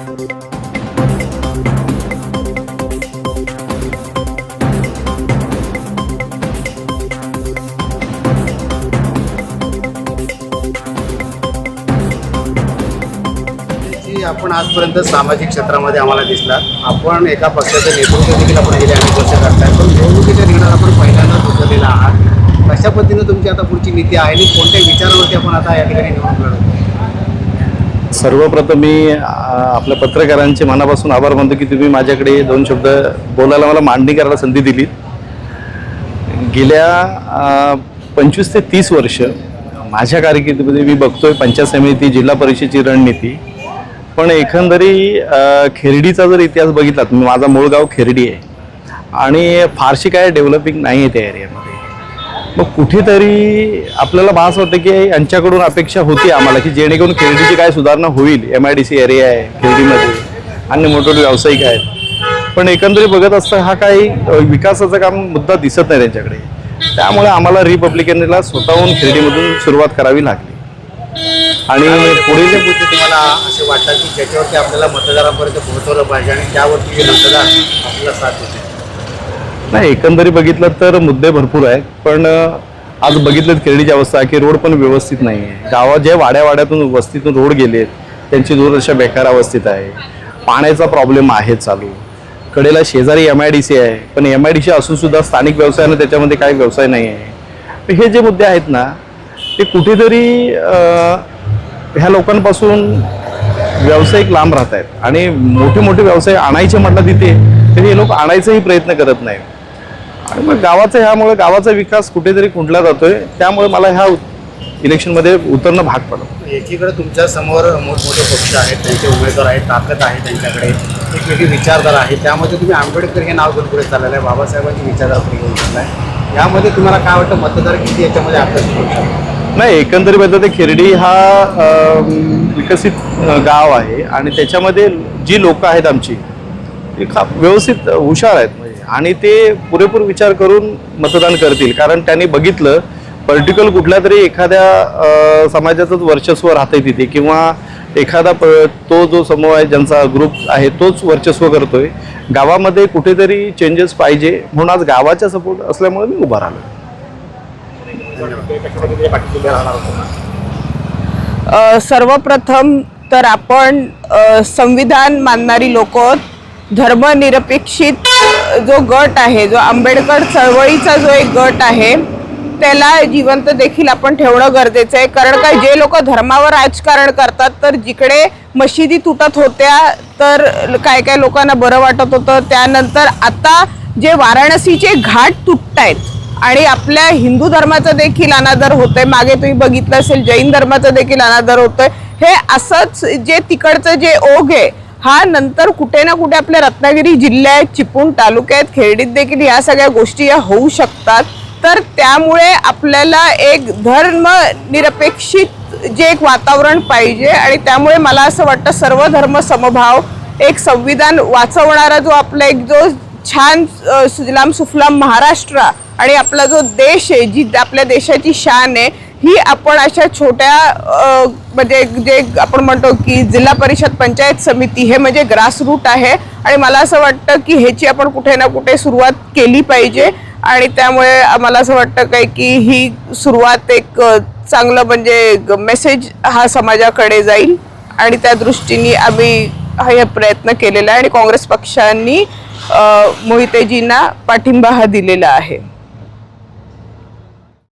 आपण आजपर्यंत सामाजिक क्षेत्रामध्ये आम्हाला दिसला आपण एका पक्षाचं नेतृत्व देखील आपण गेले अनेक वर्ष करताय. पण निवडणुकीच्या रिंगणात आपण पहिल्यांदाच उतरलेला आहात. कशा पद्धतीनं तुमची आता पुढची नीती आहे आणि कोणत्या विचारावरती आपण आता या ठिकाणी निवडणूक लढवतो? सर्वप्रथम मी आपल्या पत्रकारांचे मनापासून आभार मानतो की तुम्ही माझ्याकडे दोन शब्द बोलायला मला मांडणी करायला संधी दिली. गेल्या पंचवीस ते तीस वर्ष माझ्या कारकिर्दीमध्ये मी बघतोय पंचायत समिती जिल्हा परिषदेची रणनीती. पण एकंदरी खेरडीचा जर इतिहास बघितला माझा मूळ गाव खेरडी आहे. आणि फारशी काय डेव्हलपिंग नाही आहे त्या एरियामध्ये. मग कुठेतरी आपल्याला भास होतं की यांच्याकडून अपेक्षा होती आम्हाला की जेणेकरून खेळडीची काय सुधारणा होईल M I D C area आहे खेळडीमध्ये अन्य मोठे व्यावसायिक आहेत. पण एकंदरीत बघत असता हा काही विकासाचं काम मुद्दा दिसत नाही त्यांच्याकडे. त्यामुळे आम्हाला रिपब्लिकनला स्वतःहून खेळडीमधून सुरुवात करावी लागली. आणि पुढील पुढे मुद्दे तुम्हाला असे वाटतात की ज्याच्यावरती आपल्याला मतदारांपर्यंत पोहोचवलं पाहिजे आणि त्यावरती मतदार आपल्याला साथ होते नाही एकंदरी बघितलं तर मुद्दे भरपूर आहेत पण आज बघितलं खेळडीची अवस्था की रोड पण व्यवस्थित नाही आहे. गावात जे वाड्या वाड्यातून वस्तीतून रोड गेलेत त्यांची दुर्दशा बेकार अवस्थेत आहे. पाण्याचा प्रॉब्लेम आहे चालू. कडेला शेजारी एम आय डी सी आहे पण एम आय डी सी असून सुद्धा स्थानिक व्यवसायानं त्याच्यामध्ये काही व्यवसाय नाही आहे. हे जे मुद्दे आहेत ना ते कुठेतरी ह्या लोकांपासून व्यावसायिक लांब राहत आहेत. आणि मोठे मोठे व्यवसाय आणायचे म्हटलं तिथे तरी हे लोक आणायचाही प्रयत्न करत नाही आणि मग गावाचा ह्यामुळे गावाचा विकास कुठेतरी खुंटला जातोय. त्यामुळे मला ह्या इलेक्शनमध्ये उतरणं भाग पडलं. एकीकडे तुमच्यासमोर मोठमोठे पक्ष आहेत त्यांचे उमेदवार आहेत ताकद आहे त्यांच्याकडे. एक वेगळी विचारधारा आहे. त्यामध्ये तुम्ही आंबेडकर हे नाव घेऊन पुढे चाललेलं आहे. बाबासाहेबांची विचारधारा पुढे घेऊन चालला आहे. यामध्ये तुम्हाला काय वाटतं? मतदार किती याच्यामध्ये आकर्षित होऊ शकतो नाही एकंदरीत तर खेरडी हा विकसित गाव आहे. आणि त्याच्यामध्ये जी लोक आहेत आमची ती व्यवस्थित हुशार आहेत. म्हणजे आणि ते पुरेपूर विचार करून मतदान करतील. कारण त्यांनी बघितलं पर्टिक्युलर कुठल्या तरी एखाद्या समाजाचंच वर्चस्व राहते तिथे किंवा एखादा प तो जो समूह आहे ज्यांचा ग्रुप आहे तोच वर्चस्व करतोय. गावामध्ये कुठेतरी चेंजेस पाहिजे म्हणून आज गावाचा सपोर्ट असल्यामुळे मी उभा राहिलो. सर्वप्रथम तर आपण संविधान मानणारी लोक धर्मनिरपेक्षित जो गट आहे जो आंबेडकर चळवळीचा जो एक गट आहे त्याला जिवंत देखील आपण ठेवणं गरजेचं आहे. कारण काय जे लोक धर्मावर राजकारण करतात तर जिकडे मशिदी तुटत होत्या तर काय काय लोकांना बरं वाटत होतं. त्यानंतर आता जे वाराणसीचे घाट तुटत आहेत आणि आपल्या हिंदू धर्माचा देखील अनादर होतोय. मागे तुम्ही बघितलं असेल जैन धर्माचा देखील अनादर होतोय. हे असंच जे तिकडचं जे ओघ आहे हा नंतर कुठे ना कुठे आपल्या रत्नागिरी जिल्ह्यात चिपळूण तालुक्यात खेरडीत देखील या सगळ्या गोष्टी या होऊ शकतात. तर त्यामुळे आपल्याला एक धर्मनिरपेक्षित जे एक वातावरण पाहिजे आणि त्यामुळे मला असं वाटतं सर्व धर्म समभाव एक संविधान वाचवणारा जो आपला एक जो छान सुजलाम सुफलाम महाराष्ट्र आणि आपला जो देश आहे जी आपल्या देशाची शान आहे ही आपण अशा छोट्या म्हणजे जे आपण म्हणतो की जिल्हा परिषद पंचायत समिती हे म्हणजे ग्रासरूट आहे. आणि मला असं वाटतं की ह्याची आपण कुठे ना कुठे सुरुवात केली पाहिजे. आणि त्यामुळे मला असं वाटतं काय की ही सुरुवात एक चांगलं म्हणजे मेसेज हा समाजाकडे जाईल. आणि त्या दृष्टीने आम्ही हा हे प्रयत्न केलेला आहे. आणि काँग्रेस पक्षांनी मोहितेजींना पाठिंबा हा दिलेला आहे.